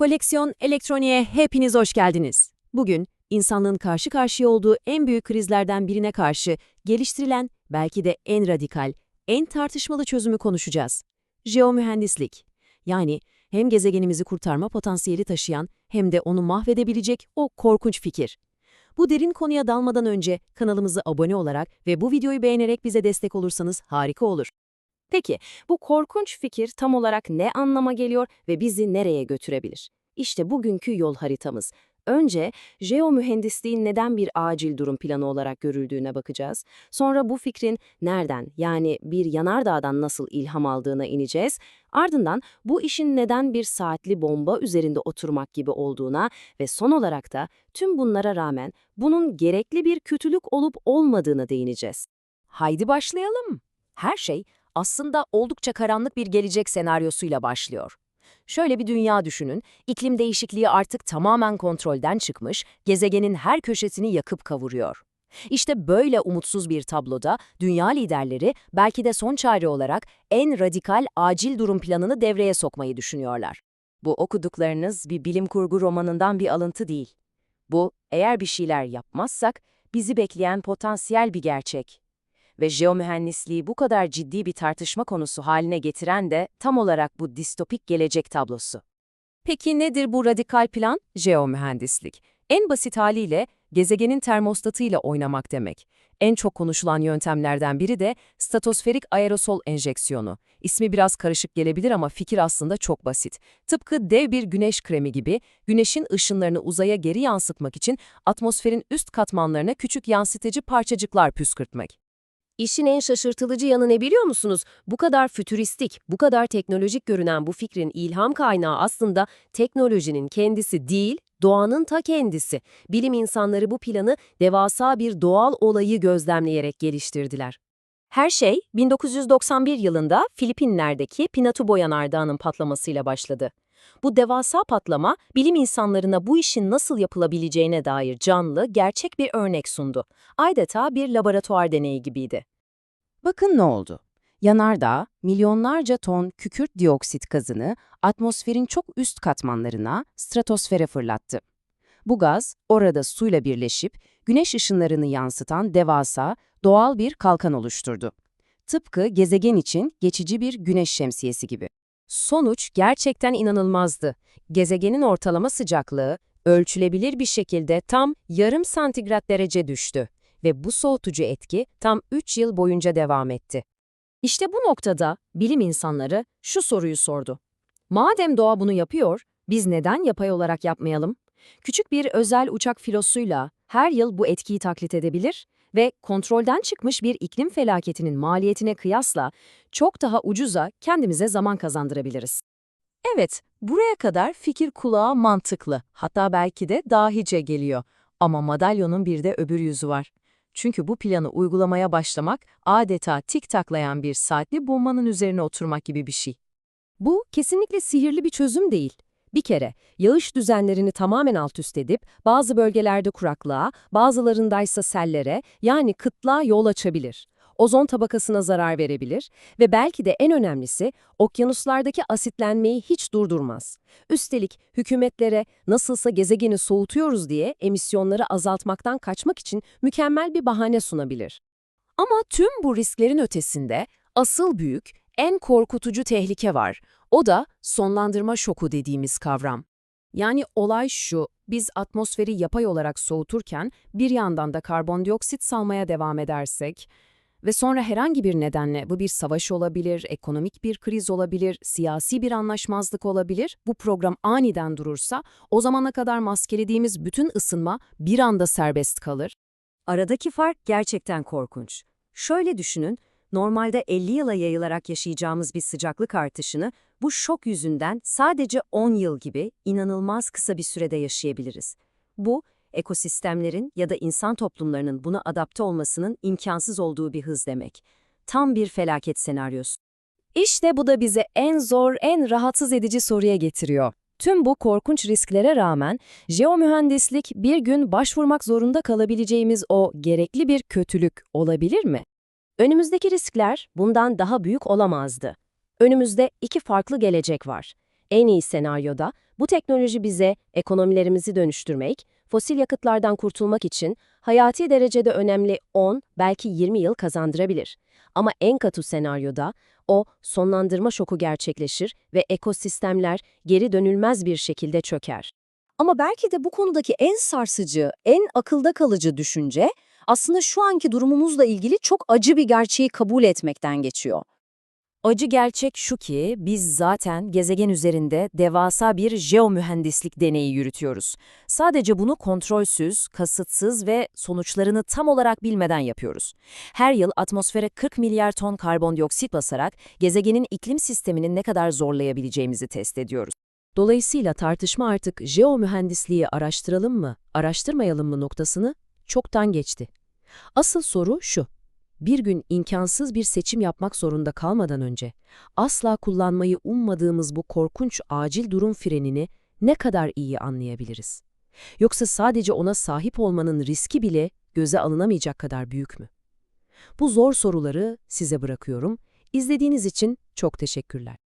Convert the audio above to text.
Koleksiyon Elektroniğe hepiniz hoş geldiniz. Bugün insanlığın karşı karşıya olduğu en büyük krizlerden birine karşı geliştirilen belki de en radikal, en tartışmalı çözümü konuşacağız. Jeomühendislik. Yani hem gezegenimizi kurtarma potansiyeli taşıyan hem de onu mahvedebilecek o korkunç fikir. Bu derin konuya dalmadan önce kanalımıza abone olarak ve bu videoyu beğenerek bize destek olursanız harika olur. Peki, bu korkunç fikir tam olarak ne anlama geliyor ve bizi nereye götürebilir? İşte bugünkü yol haritamız. Önce jeomühendisliğin neden bir acil durum planı olarak görüldüğüne bakacağız. Sonra bu fikrin nereden yani bir yanardağdan nasıl ilham aldığına ineceğiz. Ardından bu işin neden bir saatli bomba üzerinde oturmak gibi olduğuna ve son olarak da tüm bunlara rağmen bunun gerekli bir kötülük olup olmadığına değineceğiz. Haydi başlayalım. Her şey aslında oldukça karanlık bir gelecek senaryosuyla başlıyor. Şöyle bir dünya düşünün, iklim değişikliği artık tamamen kontrolden çıkmış, gezegenin her köşesini yakıp kavuruyor. İşte böyle umutsuz bir tabloda dünya liderleri belki de son çare olarak en radikal acil durum planını devreye sokmayı düşünüyorlar. Bu okuduklarınız bir bilim kurgu romanından bir alıntı değil. Bu, eğer bir şeyler yapmazsak bizi bekleyen potansiyel bir gerçek ve jeomühendisliği bu kadar ciddi bir tartışma konusu haline getiren de tam olarak bu distopik gelecek tablosu. Peki nedir bu radikal plan? Jeomühendislik. En basit haliyle gezegenin termostatıyla oynamak demek. En çok konuşulan yöntemlerden biri de statosferik aerosol enjeksiyonu. İsmi biraz karışık gelebilir ama fikir aslında çok basit. Tıpkı dev bir güneş kremi gibi, güneşin ışınlarını uzaya geri yansıtmak için atmosferin üst katmanlarına küçük yansıtıcı parçacıklar püskürtmek. İşin en şaşırtılıcı yanı ne biliyor musunuz? Bu kadar fütüristik, bu kadar teknolojik görünen bu fikrin ilham kaynağı aslında teknolojinin kendisi değil, doğanın ta kendisi. Bilim insanları bu planı devasa bir doğal olayı gözlemleyerek geliştirdiler. Her şey 1991 yılında Filipinler'deki Pinatubo Yanardağı'nın patlamasıyla başladı. Bu devasa patlama, bilim insanlarına bu işin nasıl yapılabileceğine dair canlı, gerçek bir örnek sundu. Adeta bir laboratuvar deneyi gibiydi. Bakın ne oldu? Yanardağ, milyonlarca ton kükürt dioksit gazını atmosferin çok üst katmanlarına, stratosfere fırlattı. Bu gaz, orada suyla birleşip, güneş ışınlarını yansıtan devasa, doğal bir kalkan oluşturdu. Tıpkı gezegen için geçici bir güneş şemsiyesi gibi. Sonuç gerçekten inanılmazdı. Gezegenin ortalama sıcaklığı ölçülebilir bir şekilde tam yarım santigrat derece düştü ve bu soğutucu etki tam 3 yıl boyunca devam etti. İşte bu noktada bilim insanları şu soruyu sordu. Madem doğa bunu yapıyor, biz neden yapay olarak yapmayalım? Küçük bir özel uçak filosuyla her yıl bu etkiyi taklit edebilir ve kontrolden çıkmış bir iklim felaketinin maliyetine kıyasla çok daha ucuza kendimize zaman kazandırabiliriz. Evet, buraya kadar fikir kulağa mantıklı, hatta belki de dahice geliyor. Ama madalyonun bir de öbür yüzü var. Çünkü bu planı uygulamaya başlamak adeta tik taklayan bir saatli bombanın üzerine oturmak gibi bir şey. Bu kesinlikle sihirli bir çözüm değil. Bir kere yağış düzenlerini tamamen alt üst edip bazı bölgelerde kuraklığa, bazılarındaysa sellere yani kıtlığa yol açabilir. Ozon tabakasına zarar verebilir ve belki de en önemlisi okyanuslardaki asitlenmeyi hiç durdurmaz. Üstelik hükümetlere nasılsa gezegeni soğutuyoruz diye emisyonları azaltmaktan kaçmak için mükemmel bir bahane sunabilir. Ama tüm bu risklerin ötesinde asıl büyük, en korkutucu tehlike var. O da sonlandırma şoku dediğimiz kavram. Yani olay şu, biz atmosferi yapay olarak soğuturken bir yandan da karbondioksit salmaya devam edersek ve sonra herhangi bir nedenle bu bir savaş olabilir, ekonomik bir kriz olabilir, siyasi bir anlaşmazlık olabilir, bu program aniden durursa o zamana kadar maskelediğimiz bütün ısınma bir anda serbest kalır. Aradaki fark gerçekten korkunç. Şöyle düşünün, normalde 50 yıla yayılarak yaşayacağımız bir sıcaklık artışını bu şok yüzünden sadece 10 yıl gibi inanılmaz kısa bir sürede yaşayabiliriz. Bu, ekosistemlerin ya da insan toplumlarının buna adapte olmasının imkansız olduğu bir hız demek. Tam bir felaket senaryosu. İşte bu da bize en zor, en rahatsız edici soruya getiriyor. Tüm bu korkunç risklere rağmen jeomühendislik bir gün başvurmak zorunda kalabileceğimiz o gerekli bir kötülük olabilir mi? Önümüzdeki riskler bundan daha büyük olamazdı. Önümüzde iki farklı gelecek var. En iyi senaryoda bu teknoloji bize ekonomilerimizi dönüştürmek, fosil yakıtlardan kurtulmak için hayati derecede önemli 10, belki 20 yıl kazandırabilir. Ama en katı senaryoda o sonlandırma şoku gerçekleşir ve ekosistemler geri dönülmez bir şekilde çöker. Ama belki de bu konudaki en sarsıcı, en akılda kalıcı düşünce aslında şu anki durumumuzla ilgili çok acı bir gerçeği kabul etmekten geçiyor. Acı gerçek şu ki biz zaten gezegen üzerinde devasa bir jeomühendislik deneyi yürütüyoruz. Sadece bunu kontrolsüz, kasıtsız ve sonuçlarını tam olarak bilmeden yapıyoruz. Her yıl atmosfere 40 milyar ton karbondioksit basarak gezegenin iklim sistemini ne kadar zorlayabileceğimizi test ediyoruz. Dolayısıyla tartışma artık jeomühendisliği araştıralım mı, araştırmayalım mı noktasını çoktan geçti. Asıl soru şu. Bir gün imkansız bir seçim yapmak zorunda kalmadan önce asla kullanmayı ummadığımız bu korkunç acil durum frenini ne kadar iyi anlayabiliriz? Yoksa sadece ona sahip olmanın riski bile göze alınamayacak kadar büyük mü? Bu zor soruları size bırakıyorum. İzlediğiniz için çok teşekkürler.